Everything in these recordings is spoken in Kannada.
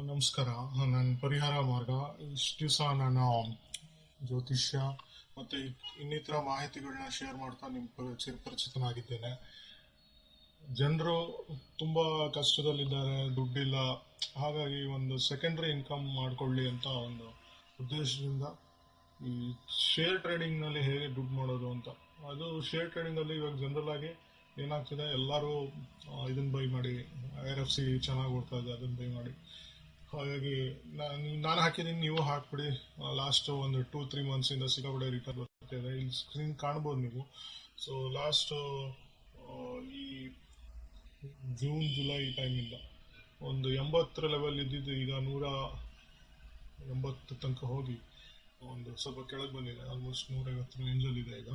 ನಮಸ್ಕಾರ. ನಾನು ಪರಿಹಾರ ಮಾರ್ಗ. ಇಷ್ಟು ದಿವಸ ನಾನು ಜ್ಯೋತಿಷ್ಯ ಮತ್ತು ಇನ್ನಿತರ ಮಾಹಿತಿಗಳನ್ನ ಶೇರ್ ಮಾಡ್ತಾ ನಿಮ್ಮ ಪರಿ ಚಿರಪರಿಚಿತನಾಗಿದ್ದೇನೆ ಜನರು ತುಂಬ ಕಷ್ಟದಲ್ಲಿದ್ದಾರೆ, ದುಡ್ಡಿಲ್ಲ. ಹಾಗಾಗಿ ಒಂದು ಸೆಕೆಂಡ್ರಿ ಇನ್ಕಮ್ ಮಾಡ್ಕೊಳ್ಳಿ ಅಂತ ಒಂದು ಉದ್ದೇಶದಿಂದ ಈ ಶೇರ್ ಟ್ರೇಡಿಂಗ್ನಲ್ಲಿ ಹೇಗೆ ದುಡ್ಡು ಮಾಡೋದು ಅಂತ. ಅದು ಶೇರ್ ಟ್ರೇಡಿಂಗಲ್ಲಿ ಇವಾಗ ಜನರಲ್ ಆಗಿ ಏನಾಗ್ತಿದೆ? ಎಲ್ಲರೂ ಇದನ್ನು ಬೈ ಮಾಡಿ ಐ ಆರ್ ಎಫ್ ಸಿ ಚೆನ್ನಾಗಿ ಓಡ್ತಾ ಇದೆ ಅದನ್ನ ಬೈ ಮಾಡಿ. ಹಾಗಾಗಿ ನಾನು ನಾನು ಹಾಕಿದ್ದೀನಿ, ನೀವು ಹಾಕ್ಬಿಡಿ. ಲಾಸ್ಟ್ ಒಂದು ಟೂ ತ್ರೀ ಮಂತ್ಸಿಂದ ಸಿಕ್ಕಾಪಟ್ಟೆ ರಿಟರ್ನ್ ಬರ್ತಿದೆ ಇಲ್ಲಿ ಸ್ಕ್ರೀನ್ ಕಾಣ್ಬೋದು ನೀವು. ಸೊ ಲಾಸ್ಟ್ ಈ ಜೂನ್ ಜುಲೈ ಟೈಮಿಂದ ಒಂದು ಎಂಬತ್ತರ ಲೆವೆಲ್ ಇದ್ದಿದ್ದು ಈಗ ನೂರ ಎಂಬತ್ತು ತನಕ ಹೋಗಿ. ಒಂದು ಸ್ವಲ್ಪ ಕೆಳಗೆ ಬಂದಿದೆ ಆಲ್ಮೋಸ್ಟ್ ನೂರೈವತ್ತು ರೇಂಜಲ್ಲಿದೆ ಈಗ.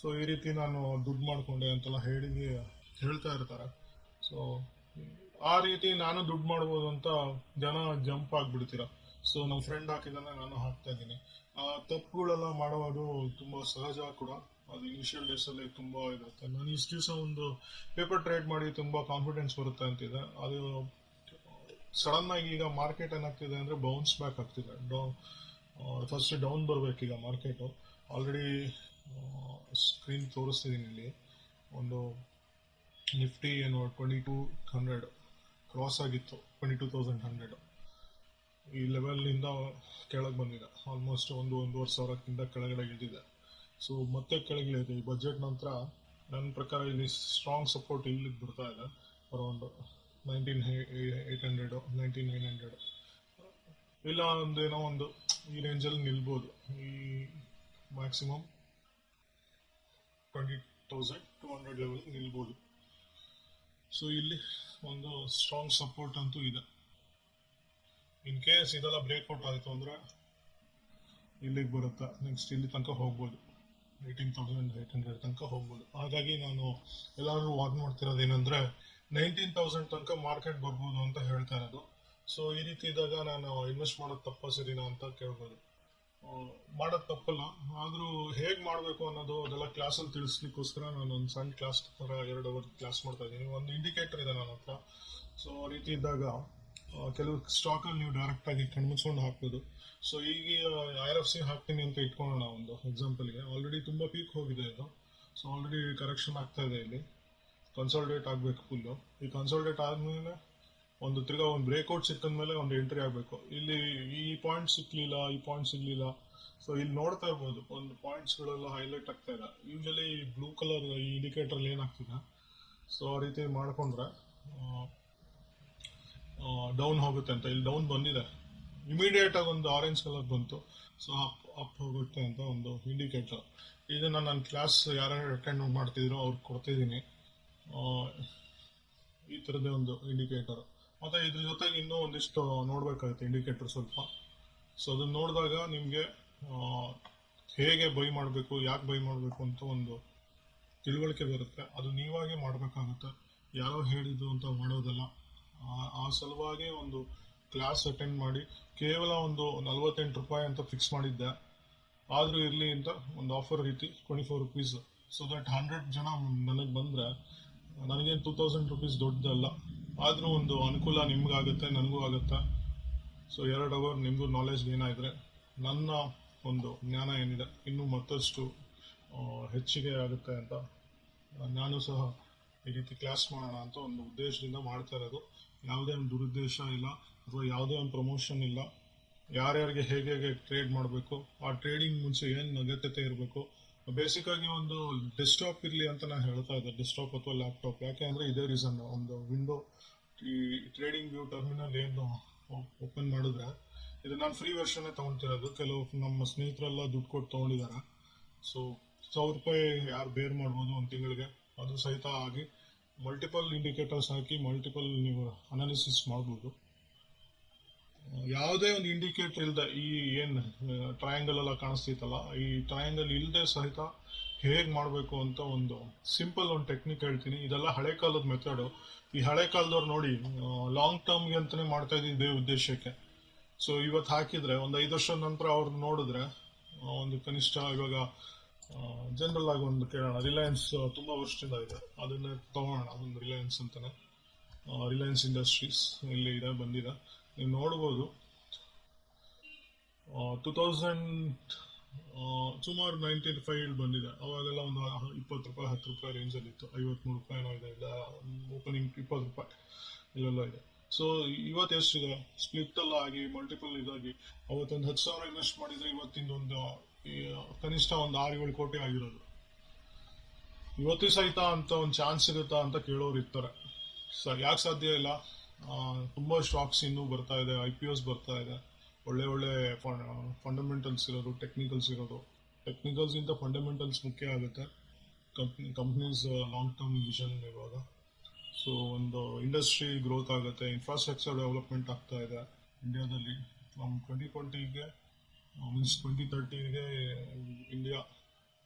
ಸೊ ಈ ರೀತಿ ನಾನು ದುಡ್ಡು ಮಾಡಿಕೊಂಡೆ ಅಂತೆಲ್ಲ ಹೇಳಿ ಹೇಳ್ತಾ ಇರ್ತಾರೆ. ಸೊ ಆ ರೀತಿ ನಾನು ದುಡ್ಡು ಮಾಡ್ಬೋದು ಅಂತ ಜನ ಜಂಪ್ ಆಗಿಬಿಡ್ತೀರ. ಸೊ ನಮ್ಮ ಫ್ರೆಂಡ್ ಹಾಕಿದ್ದಾನೆ ನಾನು ಹಾಕ್ತಾ ಇದ್ದೀನಿ. ಆ, ತಪ್ಪುಗಳೆಲ್ಲ ಮಾಡೋದು ತುಂಬ ಸಹಜ ಕೂಡ. ಅದು ಇನಿಷಿಯಲ್ ಡೇಸಲ್ಲಿ ತುಂಬ ಇರುತ್ತೆ. ನಾನು ಇಷ್ಟು ದಿವಸ ಒಂದು ಪೇಪರ್ ಟ್ರೇಡ್ ಮಾಡಿ ತುಂಬ ಕಾನ್ಫಿಡೆನ್ಸ್ ಬರುತ್ತೆ ಅಂತಿದೆ. ಅದು ಸಡನ್ ಆಗಿ ಈಗ ಮಾರ್ಕೆಟ್ ಏನಾಗ್ತಿದೆ ಅಂದರೆ ಬೌನ್ಸ್ ಬ್ಯಾಕ್ ಆಗ್ತಿದೆ. ಫಸ್ಟ್ ಡೌನ್ ಬರಬೇಕೀಗ ಮಾರ್ಕೆಟು ಆಲ್ರೆಡಿ ಸ್ಕ್ರೀನ್ ತೋರಿಸ್ತಿದ್ದೀನಿ ಇಲ್ಲಿ. ಒಂದು ನಿಫ್ಟಿ ಏನು ಟ್ವೆಂಟಿ ಟೂ ಹಂಡ್ರೆಡ್ ಕ್ರಾಸ್ ಆಗಿತ್ತು ಟ್ವೆಂಟಿ ಟೂ ತೌಸಂಡ್ ಹಂಡ್ರೆಡ್ ಈ ಲೆವೆಲ್ನಿಂದ ಕೆಳಗೆ ಬಂದಿದೆ. ಆಲ್ಮೋಸ್ಟ್ ಒಂದು, ಒಂದೂವರೆ ಸಾವಿರಕ್ಕಿಂತ ಕೆಳಗಡೆ ಇಳಿದಿದೆ. ಸೊ ಮತ್ತೆ ಕೆಳಗೆ ಇಳಿದಿದೆ ಈ ಬಜೆಟ್ ನಂತರ ನನ್ನ ಪ್ರಕಾರ ಇಲ್ಲಿ ಸ್ಟ್ರಾಂಗ್ ಸಪೋರ್ಟ್ ಇಲ್ಲಿಗೆ ಬರ್ತಾ ಇದೆ. Around nineteen eight hundred nineteen nine hundred ಇಲ್ಲ ಒಂದು ಏನೋ ಒಂದು ಈ ರೇಂಜಲ್ಲಿ ನಿಲ್ಬೋದು. ಈ maximum twenty thousand two hundred level ನಿಲ್ಬೋದು. So ಇಲ್ಲಿ ಒಂದು ಸ್ಟ್ರಾಂಗ್ ಸಪೋರ್ಟ್ ಅಂತೂ ಇದೆ. ಇನ್ ಕೇಸ್ ಇದೆಲ್ಲ ಬ್ರೇಕ್ಔಟ್ ಆಯಿತು ಅಂದರೆ ಇಲ್ಲಿಗೆ ಬರುತ್ತೆ. ನೆಕ್ಸ್ಟ್ ಇಲ್ಲಿ ತನಕ ಹೋಗ್ಬೋದು. ಏಯ್ಟೀನ್ ತೌಸಂಡ್ ಏಯ್ಟ್ ಹಂಡ್ರೆಡ್ ತನಕ ಹೋಗ್ಬೋದು. ಹಾಗಾಗಿ ನಾನು ಎಲ್ಲರೂ ವಾರ್ನ್ ಮಾಡ್ತಿರೋದು ಏನಂದರೆ ನೈನ್ಟೀನ್ ತೌಸಂಡ್ ತನಕ ಮಾರ್ಕೆಟ್ ಬರ್ಬೋದು ಅಂತ ಹೇಳ್ತಾ ಇರೋದು. ಸೊ ಈ ರೀತಿ ಇದ್ದಾಗ ನಾನು ಇನ್ವೆಸ್ಟ್ ಮಾಡೋದು ತಪ್ಪ ಸರಿನಾ ಅಂತ ಕೇಳ್ಬೋದು. ಮಾಡೋದು ತಪ್ಪಲ್ಲ. ಆದರೂ ಹೇಗೆ ಮಾಡಬೇಕು ಅನ್ನೋದು ಅದೆಲ್ಲ ಕ್ಲಾಸಲ್ಲಿ ತಿಳಿಸ್ಲಿಕ್ಕೋಸ್ಕರ ನಾನು ಒಂದು ಸಣ್ಣ ಕ್ಲಾಸ್ ಥರ ಎರಡು ಅವರ್ ಕ್ಲಾಸ್ ಮಾಡ್ತಾ ಇದ್ದೀನಿ. ಒಂದು ಇಂಡಿಕೇಟರ್ ಇದೆ ನನ್ನ ಹತ್ರ. ಸೊ ರೀತಿ ಇದ್ದಾಗ ಕೆಲವು ಸ್ಟಾಕಲ್ಲಿ ನೀವು ಡೈರೆಕ್ಟಾಗಿ ಕಣ್ಮುಚ್ಕೊಂಡು ಹಾಕ್ಬೋದು. ಸೊ ಈಗ ಐರ್ ಎಫ್ ಸಿ ಹಾಕ್ತೀನಿ ಅಂತ ಇಟ್ಕೊಳ್ಳೋಣ ಒಂದು ಎಕ್ಸಾಂಪಲ್ಗೆ ಆಲ್ರೆಡಿ ತುಂಬ ಪೀಕ್ ಹೋಗಿದೆ ಇದು. ಸೊ ಆಲ್ರೆಡಿ ಕರೆಕ್ಷನ್ ಆಗ್ತಾ ಇದೆ ಇಲ್ಲಿ. ಕನ್ಸಲ್ಟೇಟ್ ಆಗಬೇಕು ಫುಲ್ಲು ಈ ಕನ್ಸಲ್ಟೇಟ್ ಆದಮೇಲೆ ಒಂದು ತಿರ್ಗಾ ಒಂದು ಬ್ರೇಕ್ಔಟ್ ಸಿಕ್ಕಿದ ಮೇಲೆ ಒಂದು ಎಂಟ್ರಿ ಆಗಬೇಕು. ಇಲ್ಲಿ ಈ ಪಾಯಿಂಟ್ ಸಿಕ್ಲಿಲ್ಲ ಈ ಪಾಯಿಂಟ್ ಸಿಗ್ಲಿಲ್ಲ. ಸೊ ಇಲ್ಲಿ ನೋಡ್ತಾ ಇರ್ಬೋದು, ಒಂದು ಪಾಯಿಂಟ್ಸ್ಗಳೆಲ್ಲ ಹೈಲೈಟ್ ಆಗ್ತಾ ಇಲ್ಲ. ಯೂಶಲಿ ಬ್ಲೂ ಕಲರ್ ಈ ಇಂಡಿಕೇಟರ್ ಏನಾಗ್ತಿದೆ ಸೊ ಆ ರೀತಿ ಮಾಡ್ಕೊಂಡ್ರೆ ಡೌನ್ ಹೋಗುತ್ತೆ ಅಂತ. ಇಲ್ಲಿ ಡೌನ್ ಬಂದಿದೆ. ಇಮಿಡಿಯೇಟ್ ಆಗಿ ಒಂದು ಆರೆಂಜ್ ಕಲರ್ ಬಂತು. ಸೊ ಅಪ್ ಅಪ್ ಹೋಗುತ್ತೆ ಅಂತ ಒಂದು ಇಂಡಿಕೇಟರ್ ಇದನ್ನ ನನ್ನ ಕ್ಲಾಸ್ ಯಾರ್ಯಾರು ಅಟೆಂಡ್ ಮಾಡ್ತಿದ್ರು ಅವ್ರಿಗೆ ಕೊಡ್ತಿದ್ದೀನಿ. ಈ ಥರದೇ ಒಂದು ಇಂಡಿಕೇಟರ್ ಮತ್ತು ಇದ್ರ ಜೊತೆಗೆ ಇನ್ನೂ ಒಂದಿಷ್ಟು ನೋಡಬೇಕಾಗುತ್ತೆ ಇಂಡಿಕೇಟರ್ ಸ್ವಲ್ಪ. ಸೊ ಅದನ್ನ ನೋಡಿದಾಗ ನಿಮಗೆ ಹೇಗೆ ಬೈ ಮಾಡಬೇಕು, ಯಾಕೆ ಬೈ ಮಾಡಬೇಕು ಅಂತ ಒಂದು ತಿಳುವಳಿಕೆ ಬರುತ್ತೆ. ಅದು ನೀವಾಗೇ ಮಾಡಬೇಕಾಗುತ್ತೆ. ಯಾರೋ ಹೇಳಿದ್ದು ಅಂತ ಮಾಡೋದಲ್ಲ. ಆ- ಸಲುವಾಗಿ ಒಂದು ಕ್ಲಾಸ್ ಅಟೆಂಡ್ ಮಾಡಿ, ಕೇವಲ ಒಂದು ನಲವತ್ತೆಂಟು ರೂಪಾಯಿ ಅಂತ ಫಿಕ್ಸ್ ಮಾಡಿದ್ದೆ. ಆದರೂ ಇರಲಿ ಅಂತ ಒಂದು ಆಫರ್ ರೀತಿ twenty four rupees so that hundred ಜನ ನನಗೆ ಬಂದರೆ, ನನಗೇನು ಟೂ ತೌಸಂಡ್ ರುಪೀಸ್ ದೊಡ್ಡದಲ್ಲ. ಆದರೂ ಒಂದು ಅನುಕೂಲ ನಿಮ್ಗಾಗುತ್ತೆ, ನನಗೂ ಆಗುತ್ತೆ? ಸೊ ಎರಡು ಅವರ್ ನಿಮಗೂ ನಾಲೆಜ್ ಏನಾಯಿದ್ರೆ ನನ್ನ ಒಂದು ಜ್ಞಾನ ಏನಿದೆ, ಇನ್ನೂ ಮತ್ತಷ್ಟು ಹೆಚ್ಚಿಗೆ ಆಗುತ್ತೆ ಅಂತ ನಾನು ಸಹ ಈ ರೀತಿ ಕ್ಲಾಸ್ ಮಾಡೋಣ ಅಂತ ಒಂದು ಉದ್ದೇಶದಿಂದ ಮಾಡ್ತಾ ಇರೋದು. ಯಾವುದೇ ಒಂದು ದುರುದ್ದೇಶ ಇಲ್ಲ, ಅಥವಾ ಯಾವುದೇ ಒಂದು ಪ್ರಮೋಷನ್ ಇಲ್ಲ. ಯಾರ್ಯಾರಿಗೆ ಹೇಗೆ ಹೇಗೆ ಟ್ರೇಡ್ ಮಾಡಬೇಕು, ಆ ಟ್ರೇಡಿಂಗ್ ಮುಂಚೆ ಏನು ಅಗತ್ಯತೆ ಇರಬೇಕು ಬೇಸಿಕ್ ಆಗಿ ಒಂದು ಡೆಸ್ಕ್ಟಾಪ್ ಇರಲಿ ಅಂತ ನಾನು ಹೇಳ್ತಾ ಇದ್ದೆ. ಡೆಸ್ಕ್ಟಾಪ್ ಅಥವಾ ಲ್ಯಾಪ್ಟಾಪ್ ಯಾಕೆ ಅಂದರೆ ಇದೇ ರೀಸನ್ ಒಂದು ವಿಂಡೋ ಈ ಟ್ರೇಡಿಂಗ್ ವ್ಯೂ ಟರ್ಮಿನಲ್ ಏನು ಓಪನ್ ಮಾಡಿದ್ರೆ ಇದು ನಾನು ಫ್ರೀ ವರ್ಷನೇ ತಗೊಂತಿರೋದು. ಕೆಲವು ನಮ್ಮ ಸ್ನೇಹಿತರೆಲ್ಲ ದುಡ್ಡು ಕೊಟ್ಟು ತೊಗೊಂಡಿದ್ದಾರೆ ಸೊ ಸಾವಿರ ರೂಪಾಯಿ ಯಾರು ಬೇರ್ ಮಾಡ್ಬೋದು ಒಂದು ತಿಂಗಳಿಗೆ. ಅದು ಸಹಿತ ಆಗಿ ಮಲ್ಟಿಪಲ್ ಇಂಡಿಕೇಟರ್ಸ್ ಹಾಕಿ ಮಲ್ಟಿಪಲ್ ನೀವು ಅನಾಲಿಸಿಸ್ ಮಾಡ್ಬೋದು. ಯಾವುದೇ ಒಂದು ಇಂಡಿಕೇಟರ್ ಇಲ್ಲದೆ ಈ ಏನು ಟ್ರಯಾಂಗಲ್ ಎಲ್ಲ ಕಾಣಿಸ್ತೈತಲ್ಲ ಈ ಟ್ರಯಾಂಗಲ್ ಇಲ್ಲದೆ ಸಹಿತ ಹೇಗೆ ಮಾಡಬೇಕು ಅಂತ ಒಂದು ಸಿಂಪಲ್ ಒಂದು ಟೆಕ್ನಿಕ್ ಹೇಳ್ತೀನಿ. ಇದೆಲ್ಲ ಹಳೆ ಕಾಲದ ಮೆಥಡು ಈ ಹಳೆ ಕಾಲದವ್ರು ನೋಡಿ ಲಾಂಗ್ ಟರ್ಮ್ಗೆ ಅಂತಲೇ ಮಾಡ್ತಾ ಇದ್ದೀನಿ ಇದೇ ಉದ್ದೇಶಕ್ಕೆ. ಸೊ ಇವತ್ತು ಹಾಕಿದ್ರೆ, ಒಂದು ಐದು ವರ್ಷದ ನಂತರ ಅವ್ರನ್ನ ನೋಡಿದ್ರೆ ಒಂದು ಕನಿಷ್ಠ ಇವಾಗ ಜನರಲ್ ಆಗಿ ಒಂದು ಕೇಳೋಣ. ರಿಲಯನ್ಸ್ ತುಂಬ ವರ್ಷದಿಂದ ಇದೆ. ಅದನ್ನ ತಗೋಣ, ಅದೊಂದು ರಿಲಯನ್ಸ್ ಅಂತಾನೆ. ರಿಲಯನ್ಸ್ ಇಂಡಸ್ಟ್ರೀಸ್ ಇಲ್ಲಿ ಇದೆ ಬಂದಿದೆ. ನೀವು ನೋಡ್ಬೋದು. ಟೂ ತೌಸಂಡ್ ಸುಮಾರು ನೈನ್ಟೀನ್ ಫೈವ್ ಬಂದಿದೆ. ಅವಾಗೆಲ್ಲ ಒಂದು ಇಪ್ಪತ್ತು ರೂಪಾಯಿ, ಹತ್ತು ರೂಪಾಯಿ ರೇಂಜಲ್ಲಿ ಇತ್ತು. ಐವತ್ಮೂರು ರೂಪಾಯಿ ಏನೋ ಇದೆ, ಇಲ್ಲ ಓಪನಿಂಗ್ ಇಪ್ಪತ್ತು ರೂಪಾಯಿ ಇಲ್ಲೆಲ್ಲ ಇದೆ. ಸೊ ಇವತ್ತು ಎಷ್ಟಿದೆ? ಸ್ಪ್ಲಿಟ್ ಎಲ್ಲ ಆಗಿ ಮಲ್ಟಿಪಲ್ ಇದಾಗಿ. ಅವತ್ತೊಂದು ಹತ್ತು ಸಾವಿರ ಇನ್ವೆಸ್ಟ್ ಮಾಡಿದ್ರೆ ಇವತ್ತಿಂದ ಒಂದು ಕನಿಷ್ಠ ಒಂದು ಆರು ಏಳು ಕೋಟಿ ಆಗಿರೋದು. ಇವತ್ತು ಸಹಿತ ಅಂತ ಒಂದು ಚಾನ್ಸ್ ಇರುತ್ತಾ ಅಂತ ಕೇಳೋರು ಇರ್ತಾರೆ. ಸ ಯಾಕೆ ಸಾಧ್ಯ ಇಲ್ಲ? ತುಂಬ ಸ್ಟಾಕ್ಸ್ ಇನ್ನೂ ಬರ್ತಾ ಇದೆ ಐ ಪಿ ಒಸ್ ಬರ್ತಾ ಇದೆ. ಒಳ್ಳೆ ಒಳ್ಳೆ ಫಂಡಮೆಂಟಲ್ಸ್ ಇರೋದು ಟೆಕ್ನಿಕಲ್ಸ್ ಇರೋದು. ಟೆಕ್ನಿಕಲ್ಸ್ ಇಂತ ಫಂಡಮೆಂಟಲ್ಸ್ ಮುಖ್ಯ ಆಗುತ್ತೆ. Company companies long term vision ಇರುವಾಗ ಸೊ ಒಂದು ಇಂಡಸ್ಟ್ರಿ ಗ್ರೋತ್ ಆಗುತ್ತೆ ಇನ್ಫ್ರಾಸ್ಟ್ರಕ್ಚರ್ ಡೆವಲಪ್ಮೆಂಟ್ ಆಗ್ತಾ ಇದೆ ಇಂಡಿಯಾದಲ್ಲಿ ನಮ್ಮ ಟ್ವೆಂಟಿ ಟ್ವೆಂಟಿಗೆ ಮೀನ್ಸ್ ಟ್ವೆಂಟಿ ತರ್ಟಿಗೆ India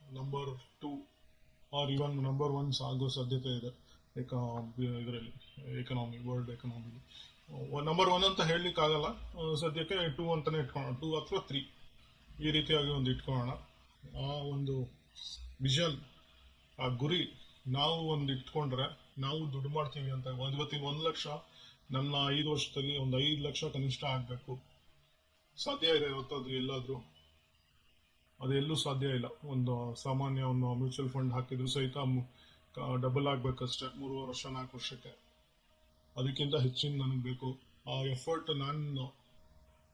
number two or even number ones ಆಗೋ ಸಾಧ್ಯತೆ ಇದೆ. ಇದರಲ್ಲಿ economy world economy number one ಅಂತ ಹೇಳಲಿಕ್ಕೆ ಆಗಲ್ಲ ಸದ್ಯಕ್ಕೆ ಟೂ ಅಂತಾನೆ ಇಟ್ಕೊಳ್ಳೋಣ ಟೂ ಅಥವಾ ತ್ರೀ ಈ ರೀತಿಯಾಗಿ ಒಂದು ಇಟ್ಕೊಳ್ಳೋಣ. ಆ ಒಂದು ವಿಷನ್ ಆ ಗುರಿ ನಾವು ಒಂದು ಇಟ್ಕೊಂಡ್ರೆ ನಾವು ದುಡ್ಡು ಮಾಡ್ತೀವಿ ಅಂತ. ಒಂದು ಇವತ್ತಿಗೆ ಒಂದು ಲಕ್ಷ, ನನ್ನ ಐದು ವರ್ಷದಲ್ಲಿ ಒಂದು ಐದು ಲಕ್ಷ ಕನಿಷ್ಠ ಆಗಬೇಕು. ಸಾಧ್ಯ ಇದೆ ಇವತ್ತಾದ್ರೂ ಎಲ್ಲಾದ್ರೂ. ಅದೆಲ್ಲೂ ಸಾಧ್ಯ ಇಲ್ಲ. ಒಂದು ಸಾಮಾನ್ಯ ಒಂದು ಮ್ಯೂಚುವಲ್ ಫಂಡ್ ಹಾಕಿದ್ರು ಸಹಿತ ಡಬಲ್ ಆಗ್ಬೇಕಷ್ಟೆ, ಮೂರುವರೆ ವರ್ಷ, ನಾಲ್ಕು ವರ್ಷಕ್ಕೆ. ಅದಕ್ಕಿಂತ ಹೆಚ್ಚಿನ ನನಗೆ ಬೇಕು. ಆ ಎಫರ್ಟ್ ನಾನು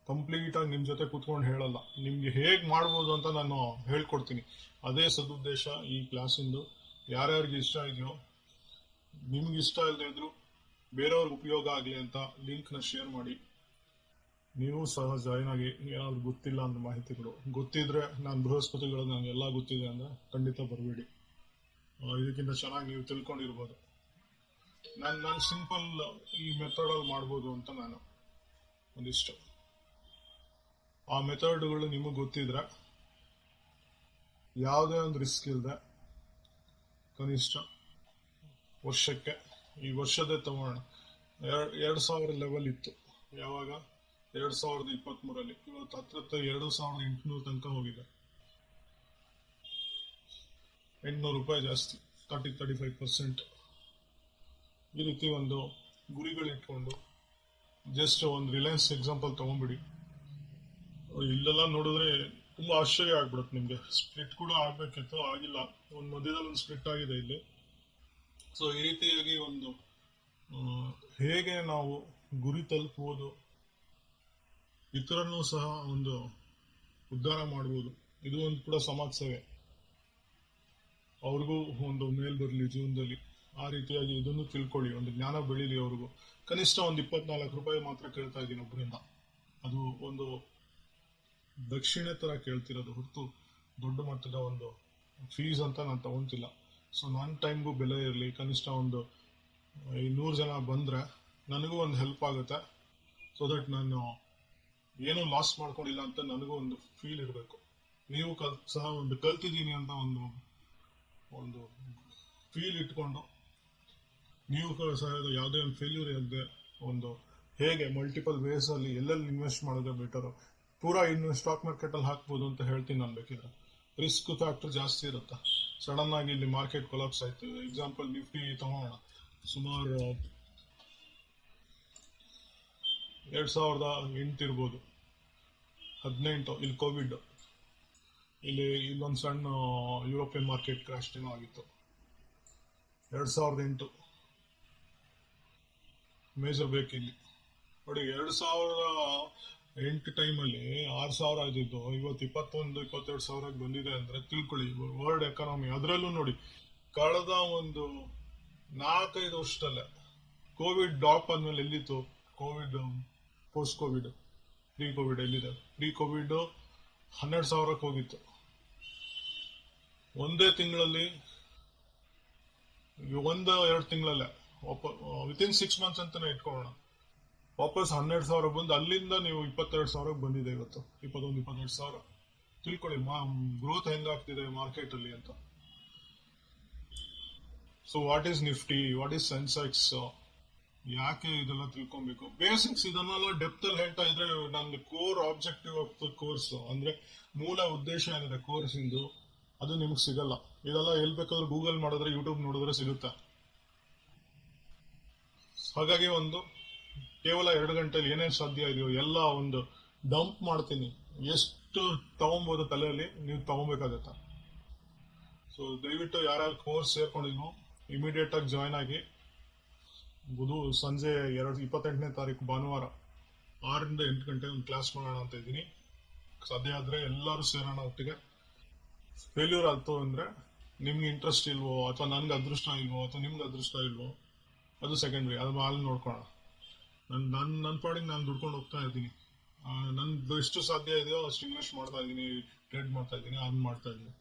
ಕಂಪ್ಲೀಟ್ ಆಗಿ ನಿಮ್ ಜೊತೆ ಕೂತ್ಕೊಂಡು ಹೇಳಲ್ಲ. ನಿಮ್ಗೆ ಹೇಗೆ ಮಾಡ್ಬೋದು ಅಂತ ನಾನು ಹೇಳ್ಕೊಡ್ತೀನಿ. ಅದೇ ಸದುದ್ದೇಶ ಈ ಕ್ಲಾಸಿಂದು. ಯಾರ್ಯಾರಿಗೆ ಇಷ್ಟ ಇದೆಯೋ, ನಿಮ್ಗೆ ಇಷ್ಟ ಇಲ್ಲದೆ ಇದ್ರು ಬೇರೆಯವ್ರಿಗೆ ಉಪಯೋಗ ಆಗಲಿ ಅಂತ ಲಿಂಕ್ನ ಶೇರ್ ಮಾಡಿ. ನೀವು ಸಹ ಜಾಯ್ನ್ ಆಗಿ ಏನಾದ್ರು ಗೊತ್ತಿಲ್ಲ ಅನ್ನೋ ಮಾಹಿತಿಗಳು ಗೊತ್ತಿದ್ರೆ ನಾನು ಬೃಹಸ್ಪತಿಗಳು ನನಗೆ ಎಲ್ಲ ಗೊತ್ತಿದೆ ಅಂದರೆ ಖಂಡಿತ ಬರಬೇಡಿ. ಇದಕ್ಕಿಂತ ಚೆನ್ನಾಗಿ ನೀವು ತಿಳ್ಕೊಂಡಿರ್ಬೋದು. ನಾನು ನಾನು ಸಿಂಪಲ್ ಈ ಮೆಥಡ್ ಅಲ್ಲಿ ಮಾಡ್ಬೋದು ಅಂತ ನಾನು ಒಂದಿಷ್ಟು. ಆ ಮೆಥಡ್ಗಳು ನಿಮಗೆ ಗೊತ್ತಿದ್ರೆ ಯಾವುದೇ ಒಂದು ರಿಸ್ಕ್ ಇಲ್ಲದೆ ಕನಿಷ್ಠ ವರ್ಷಕ್ಕೆ, ಈ ವರ್ಷದೇ ತಗೋಣ. ಎರಡು ಎರಡು ಸಾವಿರ ಲೆವೆಲ್ ಇತ್ತು. ಯಾವಾಗ? ಎರಡು ಸಾವಿರದ ಇಪ್ಪತ್ತ್ಮೂರಲ್ಲಿ ಇವತ್ತು ಹತ್ರ ಎರಡು ಸಾವಿರದ ಎಂಟುನೂರು ತನಕ ಹೋಗಿದೆ. ಎಂಟ್ನೂರು ರೂಪಾಯಿ ಜಾಸ್ತಿ ತರ್ಟಿ ತರ್ಟಿ ಫೈವ್ ಪರ್ಸೆಂಟ್ ಈ ರೀತಿ ಒಂದು ಗುರಿಗಳು ಇಟ್ಕೊಂಡು ಜಸ್ಟ್ ಒಂದು ರಿಲಯನ್ಸ್ ಎಕ್ಸಾಂಪಲ್ ತಗೊಂಡ್ಬಿಡಿ. ಇಲ್ಲೆಲ್ಲ ನೋಡಿದ್ರೆ ತುಂಬಾ ಆಶ್ಚರ್ಯ ಆಗ್ಬಿಡುತ್ತೆ ನಿಮಗೆ. ಸ್ಪ್ಲಿಟ್ ಕೂಡ ಆಗಬೇಕಿತ್ತು, ಆಗಿಲ್ಲ. ಒಂದು ಮಧ್ಯದಲ್ಲಿ ಒಂದು ಸ್ಪ್ಲಿಟ್ ಆಗಿದೆ ಇಲ್ಲಿ. ಸೊ ಈ ರೀತಿಯಾಗಿ ಒಂದು ಹೇಗೆ ನಾವು ಗುರಿ ತಲುಪುವುದು ಇತರನ್ನು ಸಹ ಒಂದು ಉದ್ಧಾರ ಮಾಡ್ಬೋದು. ಇದು ಒಂದು ಕೂಡ ಸಮಾಜ ಸೇವೆ. ಅವ್ರಿಗೂ ಒಂದು ಮೇಲ್ ಬರಲಿ ಜೀವನದಲ್ಲಿ ಆ ರೀತಿಯಾಗಿ ಇದನ್ನು ತಿಳ್ಕೊಳ್ಳಿ, ಒಂದು ಜ್ಞಾನ ಬೆಳೀಲಿ ಅವ್ರಿಗೂ. ಕನಿಷ್ಠ ಒಂದು ಇಪ್ಪತ್ನಾಲ್ಕು ರೂಪಾಯಿ ಮಾತ್ರ ಕೇಳ್ತಾ ಇದ್ದೀನಿ ಒಬ್ಬರಿಂದ ಅದು ಒಂದು ದಕ್ಷಿಣೆ ತರ ಕೇಳ್ತಿರೋದು ಹೊರತು ದೊಡ್ಡ ಮಟ್ಟದ ಒಂದು ಫೀಸ್ ಅಂತ ನಾನು ತಗೊಂತಿಲ್ಲ. ಸೊ ನನ್ನ ಟೈಮ್ಗೂ ಬೆಲೆ ಇರಲಿ, ಕನಿಷ್ಠ ಒಂದು ಈ ನೂರು ಜನ ಬಂದ್ರೆ ನನಗೂ ಒಂದು ಹೆಲ್ಪ್ ಆಗುತ್ತೆ. ಸೊ ದಟ್ ನಾನು ಏನೂ ಲಾಸ್ ಮಾಡ್ಕೊಂಡಿಲ್ಲ ಅಂತ ನನಗೂ ಒಂದು ಫೀಲ್ ಇರಬೇಕು. ನೀವು ಕಲ್ ಸಹ ಒಂದು ಕಲ್ತಿದ್ದೀನಿ ಅಂತ ಒಂದು ಒಂದು ಫೀಲ್ ಇಟ್ಕೊಂಡು ನೀವು ಯಾವುದೇ ಒಂದು ಫೇಲ್ಯೂರ್ ಇಲ್ಲದೆ ಒಂದು ಹೇಗೆ ಮಲ್ಟಿಪಲ್ ವೇಸ್ ಅಲ್ಲಿ ಎಲ್ಲೆಲ್ಲಿ ಇನ್ವೆಸ್ಟ್ ಮಾಡೋದು ಬೆಟರ್ ಪೂರಾ ಇನ್ನು ಸ್ಟಾಕ್ ಮಾರ್ಕೆಟ್ ಅಲ್ಲಿ ಹಾಕ್ಬೋದು ಅಂತ ಹೇಳ್ತೀನಿ ನಾನು ಬೇಕಿದ್ರೆ ರಿಸ್ಕ್ ಫ್ಯಾಕ್ಟರ್ ಜಾಸ್ತಿ ಇರುತ್ತೆ. ಸಡನ್ ಆಗಿ ಇಲ್ಲಿ ಮಾರ್ಕೆಟ್ ಕೊಲಾಪ್ಸ್ ಆಯ್ತು. ಎಕ್ಸಾಂಪಲ್ ನಿಫ್ಟಿ ತಗೋಣ. ಸುಮಾರು ಎರಡು ಸಾವಿರದ ಎಂಟು ಇರ್ಬೋದು. ಹದಿನೆಂಟು, ಇಲ್ಲಿ ಕೋವಿಡ್ ಇಲ್ಲಿ ಇಲ್ಲೊಂದು ಸಣ್ಣ ಯುರೋಪಿಯನ್ ಮಾರ್ಕೆಟ್ ಕ್ರಾಶ್ ಏನೋ ಆಗಿತ್ತು. ಎರಡ್ ಸಾವಿರದ ಎಂಟು. ಮೇಜರ್ ಬ್ರೇಕ್ ಇಲ್ಲಿ. ನೋಡಿ, ಎರಡು ಸಾವಿರದ ಎಂಟು ಟೈಮಲ್ಲಿ ಆರು ಸಾವಿರ ಆಗಿದ್ದು, ಇವತ್ತು ಇಪ್ಪತ್ತೊಂದು, ಇಪ್ಪತ್ತೆರಡು ಸಾವಿರಕ್ಕೆ ಬಂದಿದೆ ಅಂದ್ರೆ ತಿಳ್ಕೊಳ್ಳಿ ವರ್ಲ್ಡ್ ಎಕಾನಮಿ ಅದರಲ್ಲೂ ನೋಡಿ, ಕಳೆದ ಒಂದು ನಾಲ್ಕೈದು ವರ್ಷದಲ್ಲೇ ಕೋವಿಡ್ ಡ್ರಾಪ್ ಆದ್ಮೇಲೆ ಎಲ್ಲಿತ್ತು? Covid post Covid pre Covid ಎಲ್ಲಿದೆ? ಪ್ರೀ ಕೋವಿಡ್ ಹನ್ನೆರಡು ಸಾವಿರಕ್ಕೆ ಹೋಗಿತ್ತು. ಒಂದೇ ತಿಂಗಳಲ್ಲಿ ಒಂದು ಎರಡು ತಿಂಗಳಲ್ಲೇ ವಿತಿನ್ ಸಿಕ್ಸ್ ಮಂತ್ಸ್ ಅಂತಾನೆ ಇಟ್ಕೊಳ್ಳೋಣ. ವಾಪಸ್ ಹನ್ನೆರಡು ಸಾವಿರ ಬಂದು ಅಲ್ಲಿಂದ ನೀವು ಇಪ್ಪತ್ತೆರಡು ಸಾವಿರಕ್ಕೆ ಬಂದಿದೆ ಇವತ್ತು. ಇಪ್ಪತ್ತೊಂದು, ಇಪ್ಪತ್ತೆರಡು ಸಾವಿರ. ತಿಳ್ಕೊಳ್ಳಿ, ಮಾ ಗ್ರೋತ್ ಹೆಂಗಾಗ್ತಿದೆ ಮಾರ್ಕೆಟ್ ಅಲ್ಲಿ ಅಂತ. So what is Nifty what is Sensex ಯಾಕೆ ಇದೆಲ್ಲ ತಿಳ್ಕೊಬೇಕು? ಬೇಸಿಕ್ಸ್ ಇದನ್ನೆಲ್ಲ ಡೆಪ್ತ್ ಅಲ್ಲಿ ಹೇಳ್ತಾ ಇದ್ರೆ ನನ್ನ core objective of the course ಅಂದ್ರೆ ಮೂಲ ಉದ್ದೇಶ ಏನಿದೆ? ಕೋರ್ಸ್ ಇಂದು ಅದು ನಿಮ್ಗೆ ಸಿಗಲ್ಲ. ಇದೆಲ್ಲ ಎಲ್ಲಿ ಬೇಕಾದ್ರೂ ಗೂಗಲ್ ಮಾಡಿದ್ರೆ ಯೂಟ್ಯೂಬ್ ನೋಡಿದ್ರೆ ಸಿಗುತ್ತೆ. ಹಾಗಾಗಿ ಒಂದು, ಕೇವಲ ಎರಡು ಗಂಟೆಲಿ ಏನೇನು ಸಾಧ್ಯ ಇದೆಯೋ ಎಲ್ಲ ಒಂದು ಡಂಪ್ ಮಾಡ್ತೀನಿ. ಎಷ್ಟು ತಗೊಬೋದು ತಲೆಯಲ್ಲಿ, ನೀವು ತಗೊಬೇಕಾಗತ್ತೆ. ಸೊ ದಯವಿಟ್ಟು ಯಾರ್ಯಾರು ಕೋರ್ಸ್ ಸೇರ್ಕೊಂಡಿದ್ನೋ ಇಮಿಡಿಯೇಟ್ ಆಗಿ ಜಾಯ್ನ್ ಆಗಿ. ಬುಧು ಸಂಜೆ ಎರಡು, ಇಪ್ಪತ್ತೆಂಟನೇ ತಾರೀಕು, ಭಾನುವಾರ, ಆರರಿಂದ ಎಂಟು ಗಂಟೆ ಒಂದು ಕ್ಲಾಸ್ ಮಾಡೋಣ ಅಂತ ಇದ್ದೀನಿ. ಸಾಧ್ಯ ಆದರೆ ಎಲ್ಲರೂ ಸೇರೋಣ ಒಟ್ಟಿಗೆ. ಫೇಲ್ಯೂರ್ ಆಯ್ತು ಅಂದರೆ ನಿಮ್ಗೆ ಇಂಟ್ರೆಸ್ಟ್ ಇಲ್ವೋ, ಅಥವಾ ನನ್ಗೆ ಅದೃಷ್ಟ ಇಲ್ವೋ, ಅಥವಾ ನಿಮ್ಗೆ ಅದೃಷ್ಟ ಇಲ್ವೋ, ಅದು ಸೆಕೆಂಡ್ರಿ ಅದು ಅಲ್ಲಿ ನೋಡ್ಕೊಳ್ಳೋಣ. ನನ್ನ ನನ್ನ ನನ್ನ ಪಾಡಿಗೆ ನಾನು ದುಡ್ಕೊಂಡು ಹೋಗ್ತಾ ಇದ್ದೀನಿ. ನಂದು ಎಷ್ಟು ಸಾಧ್ಯ ಇದೆಯೋ ಅಷ್ಟು ಇನ್ವೆಸ್ಟ್ ಮಾಡ್ತಾ ಇದ್ದೀನಿ ಟ್ರೇಡ್ ಮಾಡ್ತಾ ಇದ್ದೀನಿ ಅದನ್ನ ಮಾಡ್ತಾ ಇದ್ದೀನಿ.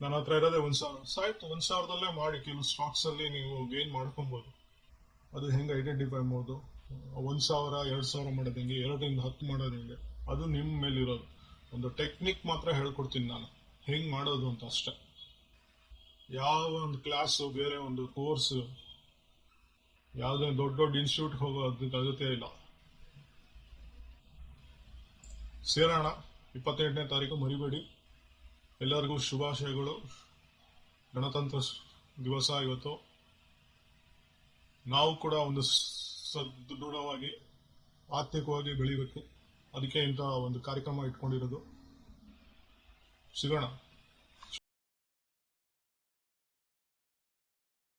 ನನ್ನ ಹತ್ರ ಇರೋದೇ ಒಂದು ಸಾವಿರ. ಸಾಯ್ತು, ಒಂದು ಸಾವಿರದಲ್ಲೇ ಮಾಡಿ, ಕೆಲವು ಸ್ಟಾಕ್ಸ್ ಅಲ್ಲಿ ನೀವು ಗೇನ್ ಮಾಡ್ಕೊಬಹುದು ಅದು ಹೆಂಗೆ ಐಡೆಂಟಿಫೈ ಮಾಡ್ಬೋದು? ಒಂದ್ ಸಾವಿರ, ಎರಡು ಸಾವಿರ ಮಾಡೋದು ಹೆಂಗೆ? ಎರಡರಿಂದ ಹತ್ತು ಮಾಡೋದು ಹೆಂಗೆ? ಅದು ನಿಮ್ಮ ಮೇಲೆ ಇರೋದು ಒಂದು ಟೆಕ್ನಿಕ್ ಮಾತ್ರ ಹೇಳ್ಕೊಡ್ತೀನಿ ನಾನು. ಹೆಂಗ್ ಮಾಡೋದು ಅಂತ ಅಷ್ಟೆ. ಯಾವ ಒಂದು ಕ್ಲಾಸು ಬೇರೆ ಒಂದು ಕೋರ್ಸ್ ಯಾವುದೇ ದೊಡ್ಡ ದೊಡ್ಡ ಇನ್ಸ್ಟಿಟ್ಯೂಟ್ ಹೋಗೋದಕ್ಕೆ ಅಗತ್ಯ ಇಲ್ಲ. ಸೇರೋಣ. ಇಪ್ಪತ್ತೆಂಟನೇ ತಾರೀಕು ಮರಿಬೇಡಿ. ಎಲ್ಲರಿಗೂ ಶುಭಾಶಯಗಳು. ಗಣತಂತ್ರ ದಿವಸ ಇವತ್ತು. ನಾವು ಕೂಡ ಒಂದು ಸದೃಢವಾಗಿ ಆರ್ಥಿಕವಾಗಿ ಬೆಳಿಬೇಕು. ಅದಕ್ಕೆ ಇಂಥ ಒಂದು ಕಾರ್ಯಕ್ರಮ ಇಟ್ಕೊಂಡಿರೋದು. ಸಿಗೋಣ.